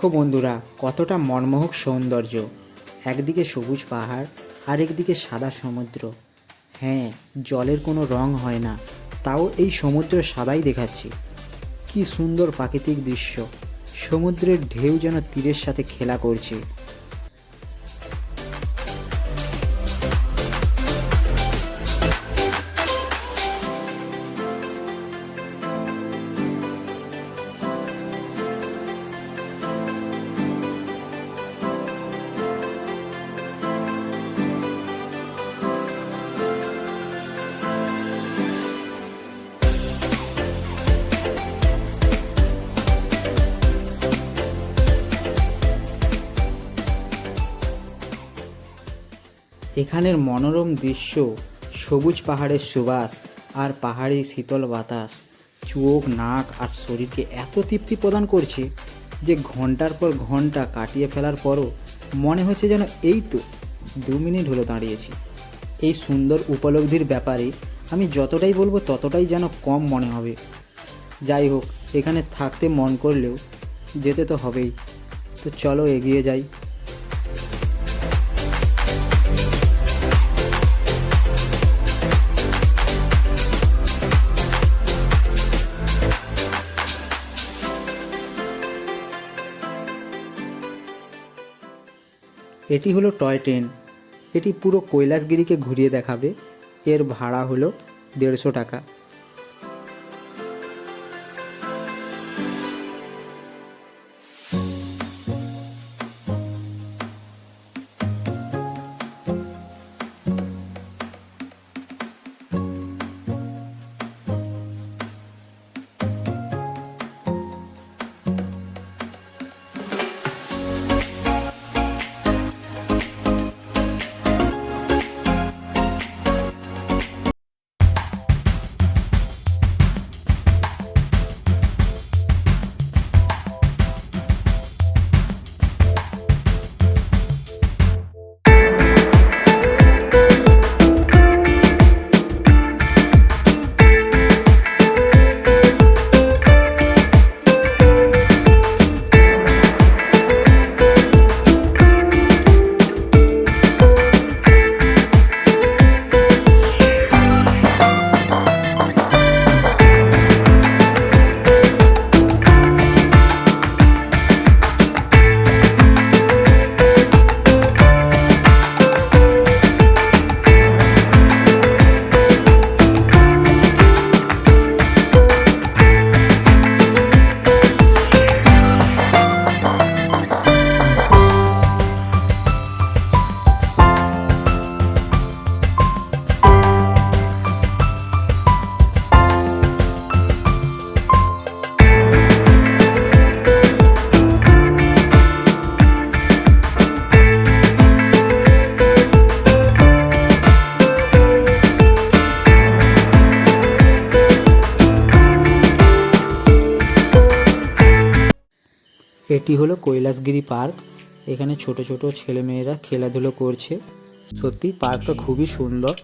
দেখো বন্ধুরা, কতটা মনমোহক সৌন্দর্য। একদিকে সবুজ পাহাড়, আরেকদিকে সাদা সমুদ্র। হ্যাঁ জলের কোনো রং হয় না, তাও এই সমুদ্র সাদাই দেখাচ্ছি। কি সুন্দর প্রাকৃতিক দৃশ্য। সমুদ্রের ঢেউ যেন তীরের সাথে খেলা করছে। এখানের মনোরম দৃশ্য, সবুজ পাহাড়ের সুবাস আর পাহাড়ি শীতল বাতাস, চোখ, নাক আর শরীরকে এত তৃপ্তি প্রদান করছে যে ঘণ্টার পর ঘণ্টা কাটিয়ে ফেলার পরও মনে হচ্ছে যেন এই তো দু মিনিট হলো দাঁড়িয়েছি। এই সুন্দর উপলব্ধির ব্যাপারে আমি যতটাই বলব ততটাই যেন কম মনে হবে। যাই হোক, এখানে থাকতে মন করলেও যেতে তো হবেই। তো চলো এগিয়ে যাই। এটি হলো টয় ট্রেন। এটি পুরো কৈলাসগিরিকে ঘুরিয়ে দেখাবে। এর ভাড়া হলো দেড়শো টাকা। এটি হলো কৈলাসগিরি পার্ক। এখানে ছোট ছোট ছেলেমেয়েরা খেলাধুলো করছে। সত্যি পার্কটা খুবই সুন্দর।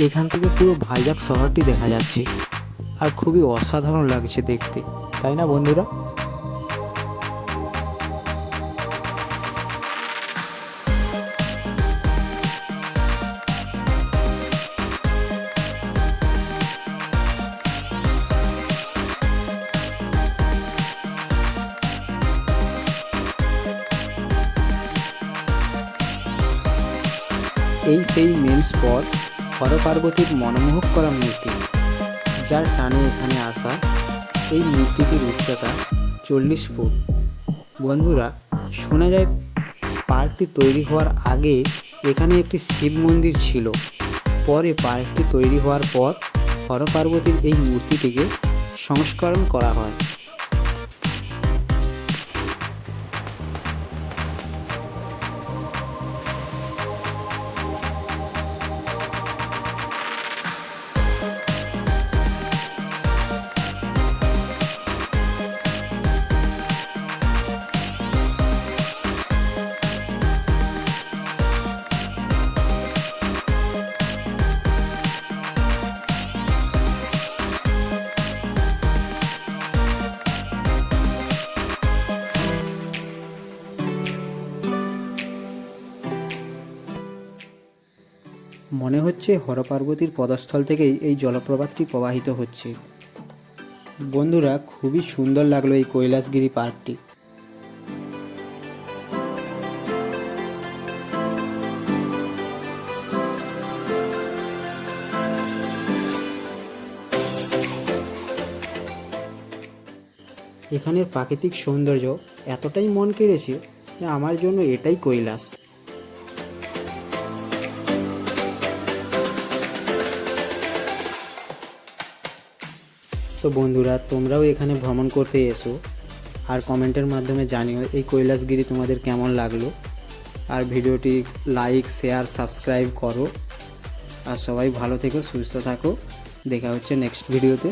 এখান থেকে পুরো ভাইজাগ শহরটি দেখা যাচ্ছে। আর খুবই অসাধারণ লাগছে দেখতে। তাই না বন্ধুরা? এই সেই মেন স্পট হর পার্বতীর মনোমোহক করা মূর্তি, যার টানে এখানে আসা এই মূর্তিটির উচ্চতা চল্লিশ ফুট। বন্ধুরা, শোনা যায় পার্কটি তৈরি হওয়ার আগে এখানে একটি শিব মন্দির ছিল। পরে পার্কটি তৈরি হওয়ার পর হর পার্বতীর এই মূর্তিটিকে সংস্করণ করা হয়। মনে হচ্ছে হরপার্বতীর পদস্থল থেকেই এই জলপ্রপাতটি প্রবাহিত হচ্ছে। বন্ধুরা, খুবই সুন্দর লাগল এই কৈলাসগিরি পার্কটি। এখানের প্রাকৃতিক সৌন্দর্য এতটাই মন কেড়েছে আমার জন্য এটাই কৈলাস। তো বন্ধুরা, তোমরাও এখানে ভ্রমণ করতে এসো আর কমেন্টের মাধ্যমে জানিও এই কৈলাসগিরি তোমাদের কেমন লাগল। আর ভিডিওটি লাইক, শেয়ার, সাবস্ক্রাইব করো। আর সবাই ভালো থেকো, সুস্থ থাকো। দেখা হচ্ছে নেক্সট ভিডিওতে।